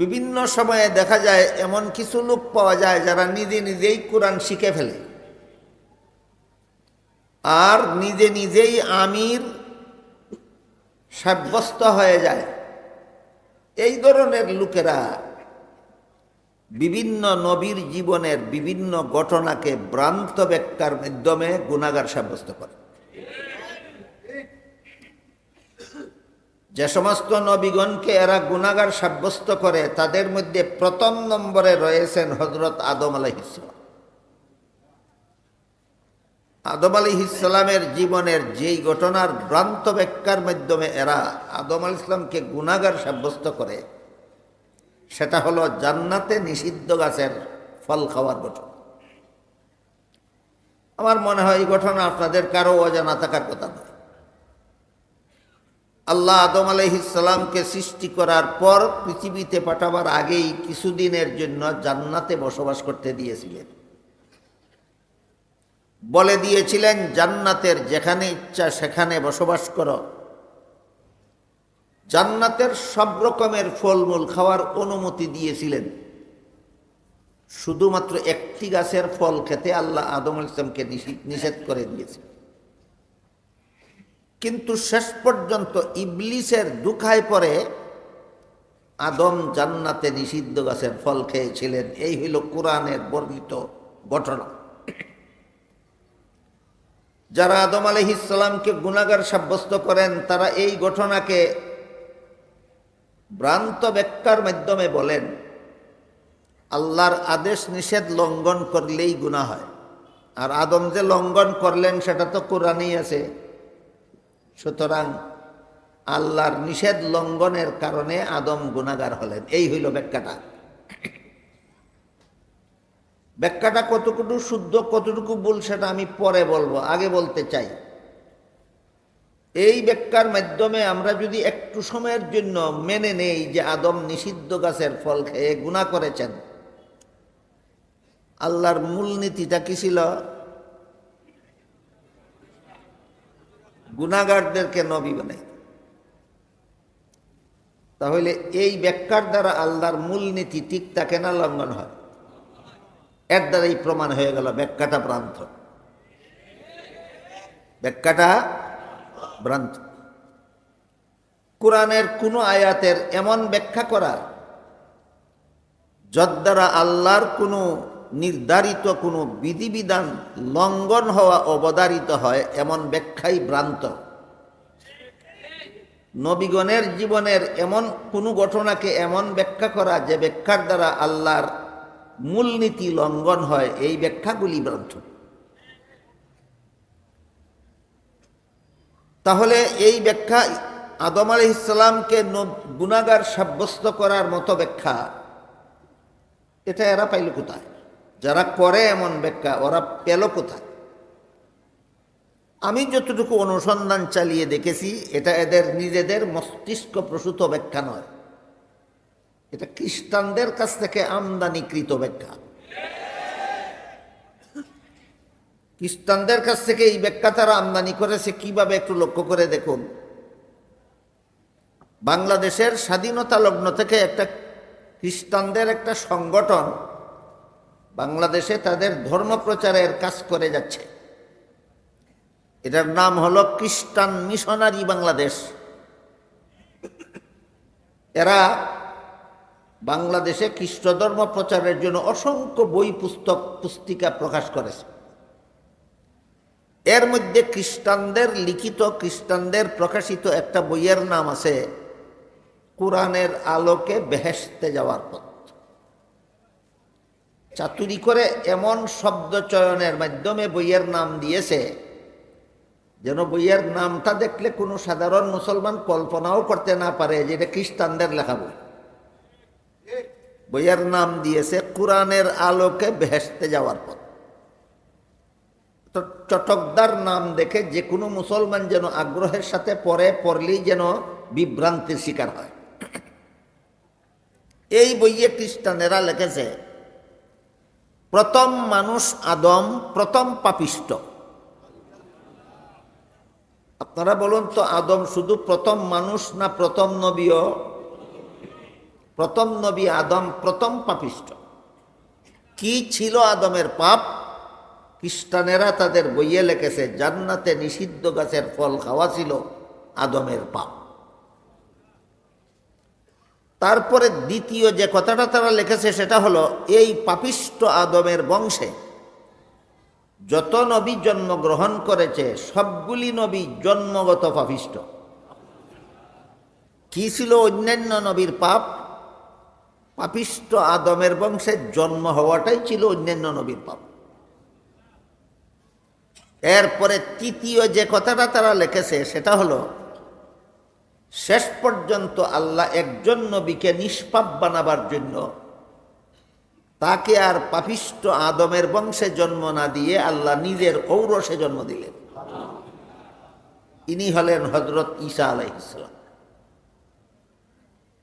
বিভিন্ন সময়ে দেখা যায় এমন কিছু লোক পাওয়া যায় যারা নিজে নিজেই কোরআন শিখে ফেলে। আর নিজে নিজেই আমির, সাব্যস্ত হয়ে যায়। এই ধরনের লোকেরা বিভিন্ন নবীর জীবনের বিভিন্ন ঘটনাকে ভ্রান্ত ব্যাখ্যার মাধ্যমে গুণাগার সাব্যস্ত করে। যে সমস্ত নবীগণকে এরা গুণাগার সাব্যস্ত করে, তাদের মধ্যে প্রথম নম্বরে রয়েছেন হজরত আদম আলহিসাম আদম আলী ইসলামের জীবনের যেই ঘটনার ভ্রান্ত ব্যাখ্যার মাধ্যমে এরা আদম আল ইসলামকে গুণাগার সাব্যস্ত করে, সেটা হলো জান্নাতে নিষিদ্ধ গাছের ফল খাওয়ার ঘটনা। আমার মনে হয় এই ঘটনা আপনাদের কারও অজানা থাকার কথা নয়। আল্লাহ আদম আলহিসাল্লামকে সৃষ্টি করার পর পৃথিবীতে পাঠাবার আগেই কিছুদিনের জন্য জান্নাতে বসবাস করতে দিয়েছিলেন। বলে দিয়েছিলেন, জান্নাতের যেখানে ইচ্ছা সেখানে বসবাস করো। জান্নাতের সব রকমের ফলমূল খাওয়ার অনুমতি দিয়েছিলেন। শুধুমাত্র একটি গাছের ফল খেতে আল্লাহ আদম ইসলামকে নিষেধ করে দিয়েছে কিন্তু শেষ পর্যন্ত ইবলিসের দুখায় পরে আদম জান্নাতে নিষিদ্ধ গাছের ফল খেয়েছিলেন। এই হইল কোরআনের বর্ণিত ঘটনা। যারা আদম আলহিসাল্লামকে গুণাগার সাব্যস্ত করেন, তারা এই ঘটনাকে ভ্রান্ত ব্যাখ্যার মাধ্যমে বলেন, আল্লাহর আদেশ নিষেধ লঙ্ঘন করলেই গুণা হয়। আর আদম যে লঙ্ঘন করলেন, সেটা তো কোরআনেই আছে। সুতরাং আল্লাহর নিষেধ লঙ্ঘনের কারণে আদম গুণাগার হলেন। এই হইল ব্যাখ্যাটা। ব্যাখ্যাটা কতটুকু শুদ্ধ, কতটুকু ভুল সেটা আমি পরে বলব, আগে বলতে চাই। এই ব্যাখ্যার মাধ্যমে আমরা যদি একটু সময়ের জন্য মেনে নেই যে আদম নিষিদ্ধ গাছের ফল খেয়ে গুণা করেছেন, আল্লাহর মূলনীতিটা কি ছিল? গুণাগারদেরকে নবী বানাই। তাহলে এই ব্যাখ্যার দ্বারা আল্লাহর মূলনীতি ঠিক থাকে না লঙ্ঘন হয়? এর দ্বারাই প্রমাণ হয়ে গেল ব্যাখ্যাটা ভ্রান্ত। ব্যাখ্যাটা ভ্রান্ত। কোরআনের কোন আয়াতের এমন ব্যাখ্যা করা, যদ্বারা আল্লাহর কোনো নির্ধারিত কোনো বিধিবিধান লঙ্ঘন হওয়া অবধারিত হয় এমন ব্যাখ্যাই ভ্রান্ত। নবীগণের জীবনের এমন কোনো ঘটনাকে এমন ব্যাখ্যা করা যে ব্যাখ্যার দ্বারা আল্লাহর মূলনীতি লঙ্ঘন হয়, এই ব্যাখ্যাগুলি ভ্রান্ত। তাহলে এই ব্যাখ্যা আদম আলি ইসলামকে গুণাগার সাব্যস্ত করার মতো ব্যাখ্যা। এটা এরা পাইল কোথায়? যারা করে এমন ব্যাখ্যা, ওরা পেল কোথায় আমি যতটুকু অনুসন্ধান চালিয়ে দেখেছি, এটা এদের নিজেদের মস্তিষ্ক প্রসূত ব্যাখ্যা নয়। এটা খ্রিস্টানদের কাছ থেকে আমদানিকৃত ব্যাখ্যা। খ্রিস্টানদের কাছ থেকে এই ব্যাখ্যা তারা আমদানি করেছে, কীভাবে একটু লক্ষ্য করে দেখুন। বাংলাদেশের স্বাধীনতা লগ্ন থেকে একটা খ্রিস্টানদের একটা সংগঠন বাংলাদেশে তাদের ধর্ম প্রচারের কাজ করে যাচ্ছে। এটার নাম হলো খ্রিস্টান মিশনারি বাংলাদেশ। এরা বাংলাদেশে খ্রিস্ট ধর্ম প্রচারের জন্য অসংখ্য বই পুস্তক, পুস্তিকা প্রকাশ করেছে। এর মধ্যে খ্রিস্টানদের লিখিত, খ্রিস্টানদের প্রকাশিত একটা বইয়ের নাম আছে, কোরআনের আলোকে বেহেসতে যাওয়ার পথ। চাতুরি করে এমন শব্দ চয়নের মাধ্যমে বইয়ের নাম দিয়েছে, যেন বইয়ের নামটা দেখলে কোনো সাধারণ মুসলমান কল্পনাও করতে না পারে যে এটা খ্রিস্টানদের লেখা বই। বইয়ের নাম দিয়েছে, কোরআনের আলোকে বেহেসতে যাওয়ার পথ। তো চটকদার নাম দেখে যে কোনো মুসলমান যেন আগ্রহের সাথে পড়ে পড়লেই যেন বিভ্রান্তির শিকার হয়। এই বইয়ে খ্রিস্টানেরা লিখেছে প্রথম মানুষ আদম, প্রথম পাপিষ্ট। আপনারা বলুন তো, আদম শুধু প্রথম মানুষ না প্রথম নবীও? প্রথম নবী আদম, প্রথম পাপিষ্ট। কি ছিল আদমের পাপ? খ্রিস্টানেরা তাদের বইয়ে লেখেছে, জান্নাতে নিষিদ্ধ গাছের ফল খাওয়া ছিল আদমের পাপ। তারপরে দ্বিতীয় যে কথাটা তারা লিখেছে সেটা হলো, এই পাপিষ্ট আদমের বংশে যত নবী জন্মগ্রহণ করেছে, সবগুলি নবী জন্মগত পাপিষ্ট। কি ছিল অন্যান্য নবীর পাপ? পাপিষ্ট আদমের বংশে জন্ম হওয়াটাই ছিল অন্যান্য নবীর পাপ। এরপরে তৃতীয় যে কথাটা তারা লিখেছে সেটা হলো শেষ পর্যন্ত আল্লাহ একজন নবীকে নিষ্পাপ বানাবার জন্য তাকে আর পাপিষ্ট আদমের বংশে জন্ম না দিয়ে আল্লাহ নিজের ঔরসে জন্ম দিলেন। ইনি হলেন হজরত ঈসা আলাইসালাম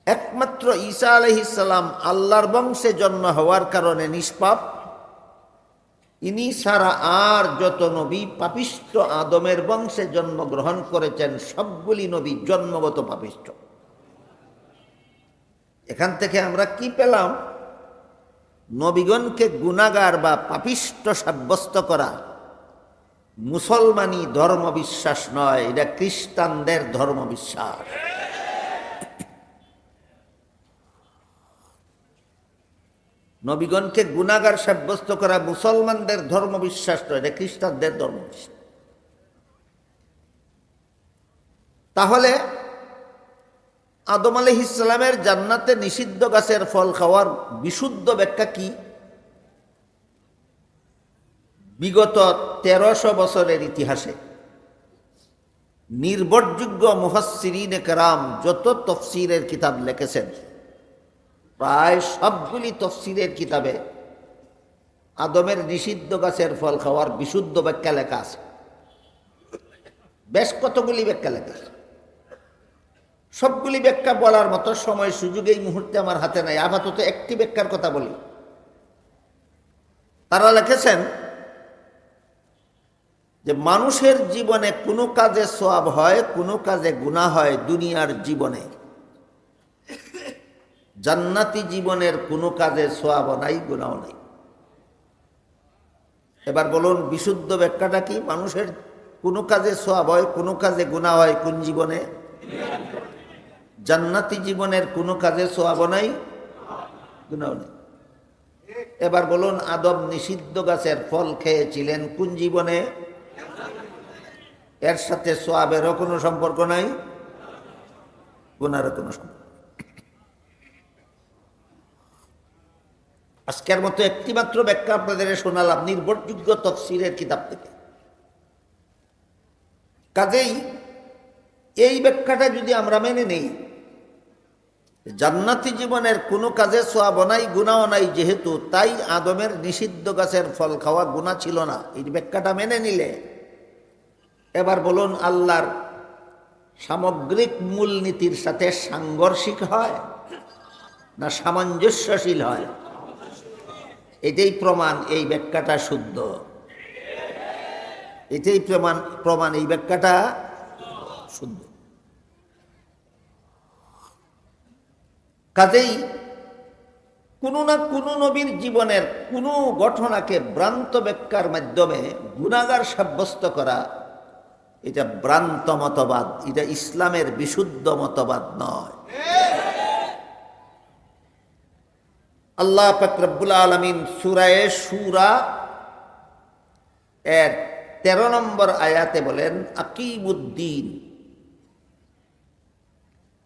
একমাত্র ঈসা আলহিসাল্লাম আল্লাহর বংশে জন্ম হওয়ার কারণে নিষ্পাপ ইনি সারা আর যত নবী পাপিষ্ট আদমের বংশে জন্মগ্রহণ করেছেন, সবগুলি নবী জন্মগত পাপিষ্ট এখান থেকে আমরা কি পেলাম? নবীগণকে গুণাগার বা পাপিষ্ট সাব্যস্ত করা। মুসলমানি ধর্মবিশ্বাস নয়, এটা খ্রিস্টানদের ধর্মবিশ্বাস। নবীগণকে গুণাগার সাব্যস্ত করা মুসলমানদের ধর্মবিশ্বাস নয়, এটা খ্রিস্টানদের ধর্মবিশ্বাস। তাহলে আদম আলহ ইসলামের জান্নাতে নিষিদ্ধ গাছের ফল খাওয়ার বিশুদ্ধ ব্যাখ্যা কি? বিগত তেরোশো বছরের ইতিহাসে নির্ভরযোগ্য মুহাসিরিন কারাম যত তফসিরের কিতাব লিখেছেন প্রায় সবগুলি তফসিরের কিতাবে আদমের নিষিদ্ধ গাছের ফল খাওয়ার বিশুদ্ধ ব্যাখ্যা লেখা আছে। বেশ কতগুলি ব্যাখ্যা লেখা আছে। সবগুলি ব্যাখ্যা বলার মতো সময় সুযোগ এই মুহূর্তে আমার হাতে নাই। আপাতত একটি ব্যাখ্যার কথা বলি। তারা লিখেছেন যে মানুষের জীবনে কোনো কাজে সোয়াব হয়, কোনো কাজে গুণা হয় দুনিয়ার জীবনে। জান্নাতি জীবনের কোনো কাজে সোয়াব নাই গুণাও নাই। এবার বলুন, বিশুদ্ধ ব্যাখ্যাটা কি? মানুষের কোনো কাজে সোয়াব হয়, কোনো কাজে গুণা হয়, কোন জীবনে? জান্নাতি জীবনের কোনো কাজে সোয়াব নাই গুণাও নেই। এবার বলুন, আদম নিষিদ্ধ গাছের ফল খেয়েছিলেন, কোন জীবনে? এর সাথে সোয়াবেরও কোনো সম্পর্ক নাই গুণারও কোনো সম্পর্ক আজকের মতো একটিমাত্র ব্যাখ্যা আপনাদের শোনালাম, নির্ভরযোগ্য তফসিরের কিতাব থেকে। কাজেই এই ব্যাখ্যাটা যদি আমরা মেনে নেই, জান্নাতি জীবনের কোনো কাজে সোয়াব নাই গুণাও নাই, যেহেতু তাই আদমের নিষিদ্ধ গাছের ফল খাওয়া গুণা ছিল না। এই ব্যাখ্যাটা মেনে নিলে, এবার বলুন আল্লাহর সামগ্রিক মূলনীতির সাথে সাংঘর্ষিক হয় না সামঞ্জস্যশীল হয়? এটাই প্রমাণ এই ব্যাখ্যাটা শুদ্ধ। এটাই প্রমাণ প্রমাণ এই ব্যাখ্যাটা শুদ্ধ। কাজেই কোনো না কোনো নবীর জীবনের কোনো ঘটনাকে ভ্রান্ত ব্যাখ্যার মাধ্যমে গুণাগার সাব্যস্ত করা, এটা ভ্রান্ত মতবাদ, এটা ইসলামের বিশুদ্ধ মতবাদ নয়। আল্লাহ ফকরবুল আলমিন সুরায়ে সুরা এর তেরো নম্বর আয়াতে বলেন আকিবুদ্দিন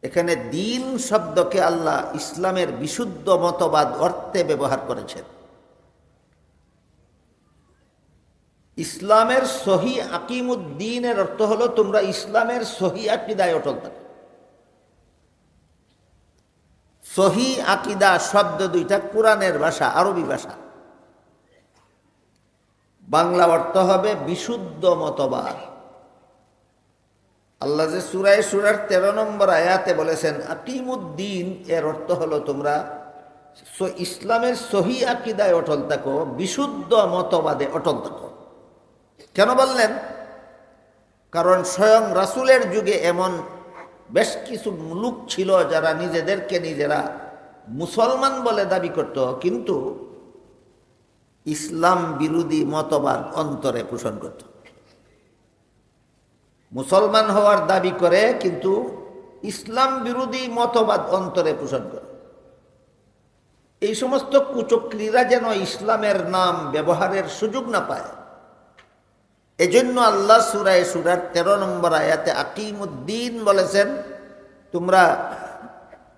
এখানে দিন শব্দকে আল্লাহ ইসলামের বিশুদ্ধ মতবাদ অর্থে ব্যবহার করেছেন। ইসলামের সহি আকিমুদ্দিনের অর্থ হলো তোমরা ইসলামের সহি আকিদায় অটল থাকো। সহি আকিদা শব্দ দুইটা, কোরআনের ভাষা, আরবি ভাষা। বাংলা অর্থ হবে বিশুদ্ধ মতবাদ। আল্লাহ যে সুরায় সুরার তেরো নম্বর আয়াতে বলেছেন, আকিমুদ্দিন এর অর্থ হলো তোমরা ইসলামের সহি আকিদায় অটল থাকো, বিশুদ্ধ মতবাদে অটল থাকো। কেন বললেন? কারণ স্বয়ং রাসুলের যুগে এমন বেশ কিছু মুলুক ছিল যারা নিজেদেরকে নিজেরা মুসলমান বলে দাবি করত, কিন্তু ইসলাম বিরোধী মতবাদ অন্তরে পোষণ করত। মুসলমান হওয়ার দাবি করে, কিন্তু ইসলাম বিরোধী মতবাদ অন্তরে পোষণ করে। এই সমস্ত কুচক্রীরা যেন ইসলামের নাম ব্যবহারের সুযোগ না পায় এজন্য আল্লাহ সুরায় সুরার তেরো নম্বর আয়াতে আকিমুদ্দিন বলেছেন, তোমরা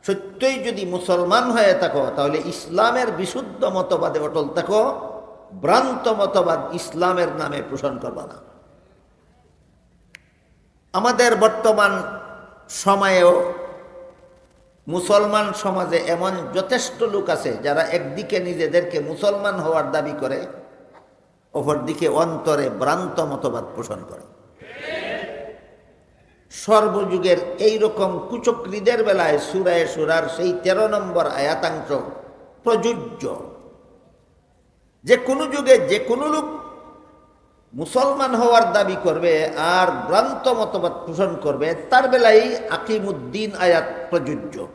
সত্যই যদি মুসলমান হয়ে থাকো, তাহলে ইসলামের বিশুদ্ধ মতবাদে অটল থাকো, ভ্রান্ত মতবাদ ইসলামের নামে পোষণ করবা না। আমাদের বর্তমান সময়েও মুসলমান সমাজে এমন যথেষ্ট লোক আছে যারা একদিকে নিজেদেরকে মুসলমান হওয়ার দাবি করে অপরদিকে অন্তরে ভ্রান্ত মতবাদ পোষণ করে। সর্বযুগের এই রকম কুচক্রীদের বেলায় সুরায় সুরার সেই তেরো নম্বর আয়াতাংশ প্রযোজ্য। যে কোনো যুগে, যে কোনো লোক মুসলমান হওয়ার দাবি করবে আর ভ্রান্ত মতবাদ পোষণ করবে, তার বেলায় আকিমুদ্দিন আয়াত প্রযোজ্য।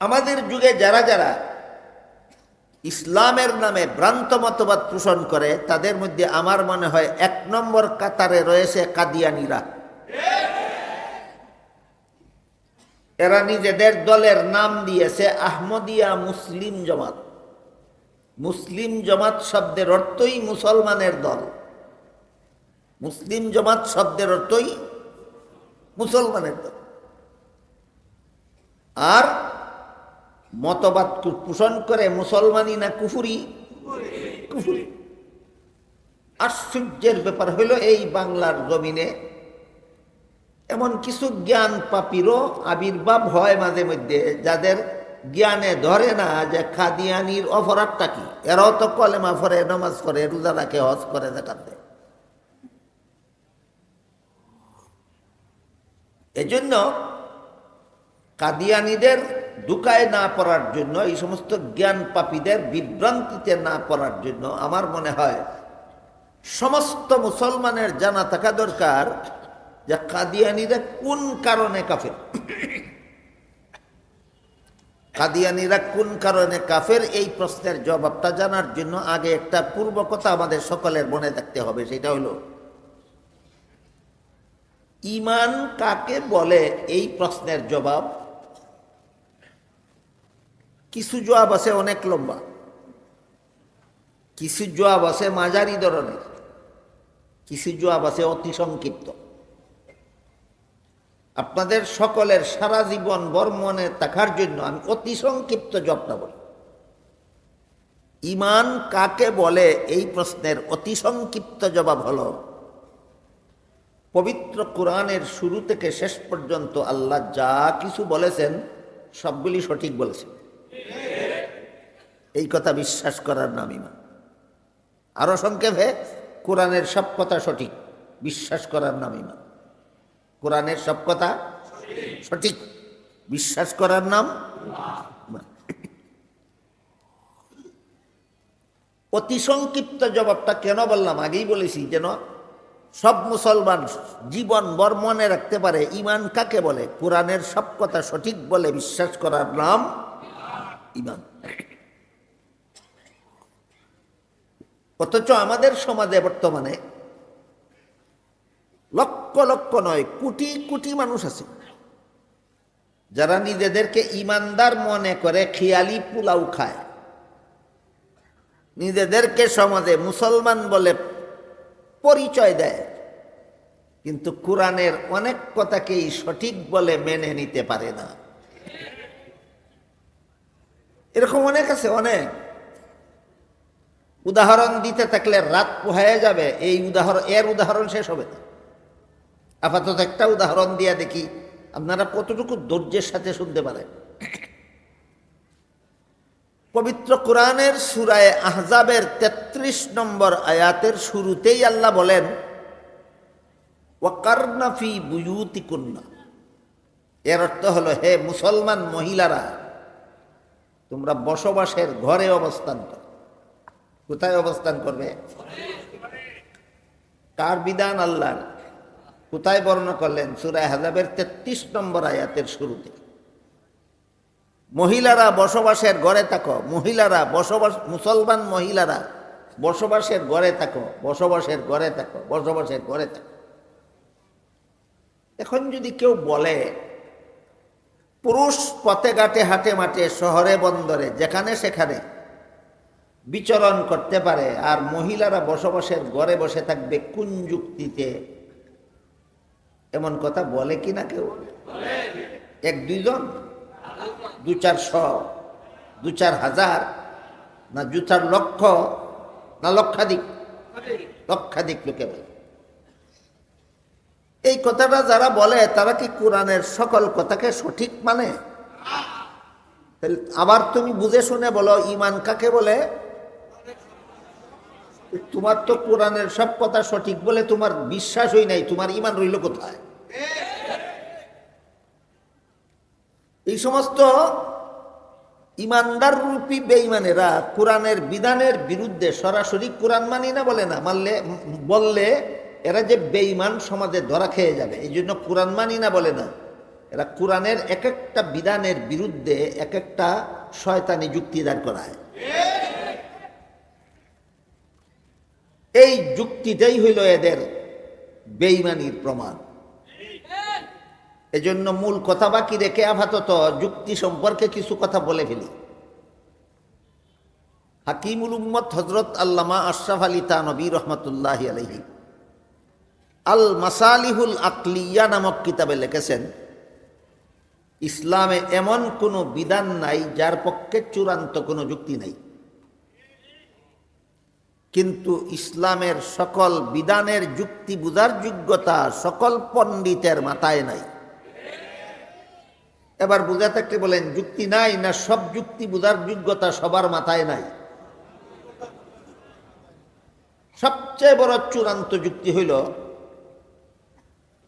আমাদের যুগে যারা যারা ইসলামের নামে ভ্রান্ত মতবাদ পোষণ করে, তাদের মধ্যে আমার মনে হয় এক নম্বর কাতারে রয়েছে কাদিয়ানিরা। এরা নিজেদের দলের নাম দিয়েছে আহমদিয়া মুসলিম জমাত। মুসলিম জমাত শব্দের অর্থই মুসলমানের দল। মুসলিম জমাত শব্দের অর্থই মুসলমানের দল। আর মতবাদ পোষণ করে মুসলমানই না কুফুরি? কুফুরি। আশ্চর্যের ব্যাপার হইল এই বাংলার জমিনে এমন কিছু জ্ঞান পাপিরও আবির্ভাব হয় মাঝে মধ্যে, যাদের জ্ঞানে ধরে না যে খাদিয়ানির অপরাধটা কি। এরাও তো কলেমা ফরে নমাজ করে রোজা রাখে, হজ করে দেখাতে এজন্য কাদিয়ানিদের দুকায় না পড়ার জন্য, এই সমস্ত জ্ঞান পাপীদের বিভ্রান্তিতে না পড়ার জন্য আমার মনে হয় সমস্ত মুসলমানের জানা থাকা দরকার যে কাদিয়ানিরা কোন কারণে কাফের? কাদিয়ানিরা কোন কারণে কাফের? এই প্রশ্নের জবাবটা জানার জন্য আগে একটা পূর্ব কথা আমাদের সকলের মনে থাকতে হবে, সেটা হলো, ইমান কাকে বলে? এই প্রশ্নের জবাব কিছু জবাব আছে অনেক লম্বা। কিছু জবাব আছে মাঝারি ধরনের। কিছু জবাব আছে অতি সংক্ষিপ্ত। আপনাদের সকলের সারা জীবন বর্মনে থাকার জন্য আমি অতি সংক্ষিপ্ত জবটা বলি। ইমান কাকে বলে? এই প্রশ্নের অতি সংক্ষিপ্ত জবাব হল, পবিত্র কোরআনের শুরু থেকে শেষ পর্যন্ত আল্লাহ যা কিছু বলেছেন সবগুলি সঠিক বলেছেন। এই কথা বিশ্বাস করার নাম ইমান আরও সংক্ষেপে, কোরআনের সব কথা সঠিক, বিশ্বাস করার নাম ইমান কোরআনের সব কথা সঠিক, বিশ্বাস করার নাম অতি সংক্ষিপ্ত জবাবটা কেন বললাম? আগেই বলেছি যেন সব মুসলমান জীবন বর মনে রাখতে পারে। ইমান কাকে বলে? কোরআনের সব কথা সঠিক বলে বিশ্বাস করার নাম ইমান। অথচ আমাদের সমাজে বর্তমানে লক্ষ লক্ষ নয়, কোটি কোটি মানুষ আছে, যারা নিজেদেরকে ইমানদার মনে করে খেয়ালি পোলাও খায়। নিজেদেরকে সমাজে মুসলমান বলে পরিচয় দেয়, কিন্তু কোরআনের অনেক কথাকেই সঠিক বলে মেনে নিতে পারে না। এরকম অনেক আছে, অনেক। উদাহরণ দিতে থাকলে রাত পোহায় যাবে, এই উদাহরণ, এর উদাহরণ শেষ হবে আপাতত একটা উদাহরণ দিয়া দেখি, আপনারা কতটুকু ধৈর্যের সাথে শুনতে পারেন। পবিত্র কোরআনের সুরায় আহজাবের ৩৩ নম্বর আয়াতের শুরুতেই আল্লাহ বলেন ওয়াকারনাফি বুয়ুতি কন্যা এর অর্থ হলো, হে মুসলমান মহিলারা তোমরা বসবাসের ঘরে অবস্থান করো। কোথায় অবস্থান করবে? কার বিধান আল্লাহর কোথায় বর্ণনা করলেন? সুরায় হাজাবের তেত্রিশ নম্বর আয়াতের শুরুতে। মহিলারা বসবাসের ঘরে থাকো। মহিলারা বসবাস, মুসলমান মহিলারা বসবাসের ঘরে থাকো। বসবাসের ঘরে থাকো। বসবাসের ঘরে থাকো। এখন যদি কেউ বলে পুরুষ পথে ঘাটে, হাটে মাঠে, শহরে, বন্দরে, যেখানে সেখানে বিচরণ করতে পারে, আর মহিলারা বসবাসের ঘরে বসে থাকবে কোন যুক্তিতে? এমন কথা বলে কি না কেউ? এক, দুইজন? দু চারশো দু চার হাজার? না, দু চার লক্ষ? না, লক্ষাধিক? লক্ষাধিক লোকে বলে। এই কথাটা যারা বলে, তারা কি কোরআনের সকল কথাকে সঠিক মানে? আবার তুমি বুঝে শুনে বলো ইমান কাকে বলে? তোমার তো কোরআনের সব কথা সঠিক বলে তোমার বিশ্বাসই নাই, তোমার ইমান রইল কোথায়? এই সমস্ত ইমানদার রূপী বেঈমানেরা কোরআনের বিধানের বিরুদ্ধে সরাসরি কোরআন মানি না বলে না, মানলে, বললে এরা যে বেঈমান সমাজে ধরা খেয়ে যাবে, এই জন্য কোরআন মানি না বলে না। এরা কোরআনের এক একটা বিধানের বিরুদ্ধে এক একটা শয়তানি যুক্তি দাঁড় করায়। এই যুক্তিটাই হইল এদের বেঈমানির প্রমাণ। এজন্য মূল কথা বাকি রেখে আপাতত যুক্তি সম্পর্কে কিছু কথা বলে ফেলি। হাকিমুল উম্মত হজরত আল্লামা আশরাফ আলী তানবী রহমতুল্লাহ আলহি আল মাসালিহুল আকলিয়া নামক কিতাবে লিখেছেন, ইসলামে এমন কোনো বিধান নাই যার পক্ষে চূড়ান্ত কোনো যুক্তি নাই। কিন্তু ইসলামের সকল বিধানের যুক্তি বুঝার যোগ্যতা সকল পণ্ডিতের মাথায় নাই। এবার বুঝা থাকতে বলেন, যুক্তি নাই না সব যুক্তি বুঝার যোগ্যতা সবার মাথায় নাই? সবচেয়ে বড় চূড়ান্ত যুক্তি হইল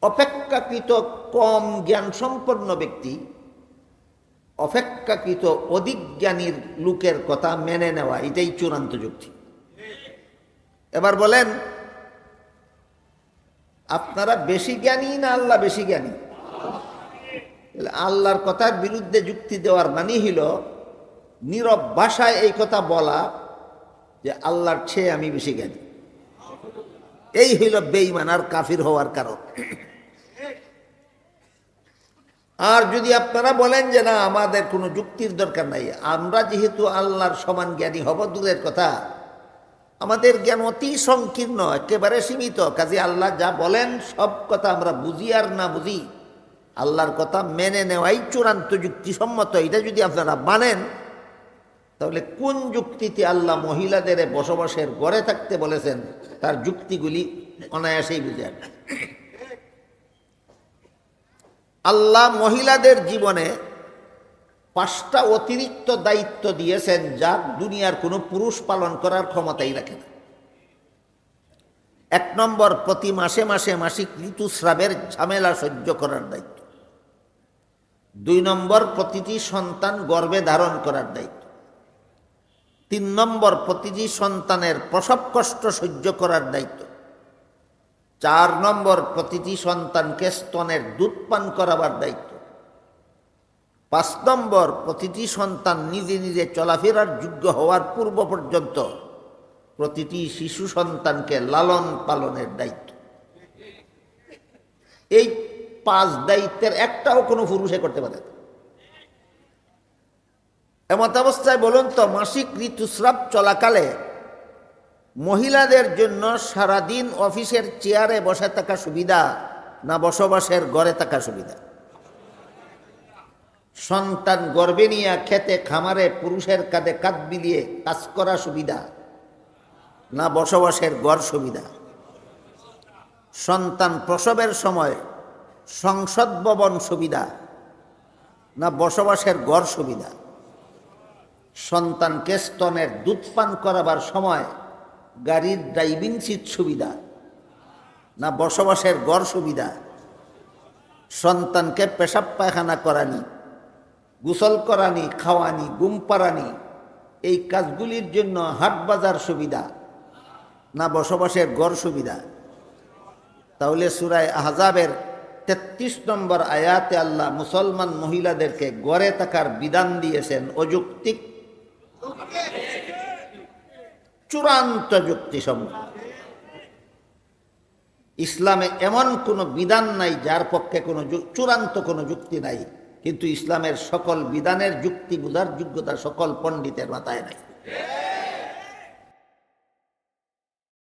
অপেক্ষাকৃত কম জ্ঞান সম্পন্ন ব্যক্তি অপেক্ষাকৃত অধিক জ্ঞানীর লোকের কথা মেনে নেওয়া, এটাই চূড়ান্ত যুক্তি। এবার বলেন, আপনারা বেশি জ্ঞানী না আল্লাহ বেশি জ্ঞানী? আল্লাহর কথার বিরুদ্ধে যুক্তি দেওয়ার মানে হইল নীরব ভাষায় এই কথা বলা যে আল্লাহর চেয়ে আমি বেশি জ্ঞানী। এই হইল বেইমান আর কাফির হওয়ার কারণ। আর যদি আপনারা বলেন যে না, আমাদের কোনো যুক্তির দরকার নাই, আমরা যেহেতু আল্লাহর সমান জ্ঞানী হব, দূরের কথা, আমাদের জ্ঞান অতি সংকীর্ণ, একেবারে সীমিত, কাজে আল্লাহ যা বলেন, সব কথা আমরা বুঝি আর না বুঝি, আল্লাহর কথা মেনে নেওয়াই চূড়ান্ত যুক্তিসম্মত, এটা যদি আপনারা মানেন, তাহলে কোন যুক্তিতে আল্লাহ মহিলাদের বসবাসের গড়ে থাকতে বলেছেন, তার যুক্তিগুলি অনায়াসেই বুঝে আল্লাহ মহিলাদের জীবনে পাঁচটা অতিরিক্ত দায়িত্ব দিয়েছেন যা দুনিয়ার কোনো পুরুষ পালন করার ক্ষমতাই রাখে না। এক নম্বর, প্রতি মাসে মাসে মাসিক ঋতুস্রাবের ঝামেলা সহ্য করার দায়িত্ব। দুই নম্বর, প্রতিটি সন্তান গর্ভে ধারণ করার দায়িত্ব। তিন নম্বর, প্রতিটি সন্তানের প্রসব কষ্ট সহ্য করার দায়িত্ব। চার নম্বর প্রতিটি সন্তানকে স্তনের দুধ পান করাবার দায়িত্ব। পাঁচ নম্বর প্রতিটি সন্তান নিজে নিজে চলাফেরার যোগ্য হওয়ার পূর্ব পর্যন্ত প্রতিটি শিশু সন্তানকে লালন পালনের দায়িত্ব। এই পাঁচ দায়িত্বের একটাও কোনো পুরুষে করতে পারে এমত অবস্থায় বলুন তো, মাসিক ঋতুস্রাব চলাকালে মহিলাদের জন্য সারাদিন অফিসের চেয়ারে বসে থাকা সুবিধা না বসবাসের গড়ে থাকা সুবিধা? সন্তান গর্বে নিয়ে খেতে খামারে পুরুষের কাঁধে কাঁধ বিলিয়ে কাজ করা সুবিধা না বসবাসের গড় সুবিধা? সন্তান প্রসবের সময় সংসদ ভবন সুবিধা না বসবাসের গড় সুবিধা? সন্তানকে স্তনের দুধ পান করাবার সময় গাড়ির ড্রাইভিং সিট সুবিধা, না বসবাসের গড় সুবিধা, সন্তানকে পেশাব পায়খানা করানি, গোসল করানি, খাওয়ানি গুম পারানি এই কাজগুলির জন্য হাট বাজার সুবিধা, না বসবাসের গড় সুবিধা। তাহলে সুরায় আহজাবের তেত্রিশ নম্বর আয়াতে আল্লাহ মুসলমান মহিলাদেরকে গড়ে থাকার বিধান দিয়েছেন অযৌক্তিক। চূড়ান্ত যুক্তিসম্মত ইসলামে এমন কোনো বিধান নাই যার পক্ষে কোনো চূড়ান্ত কোনো যুক্তি নাই, কিন্তু ইসলামের সকল বিধানের যুক্তি বোঝার যোগ্যতা সকল পণ্ডিতের মাথায় নাই।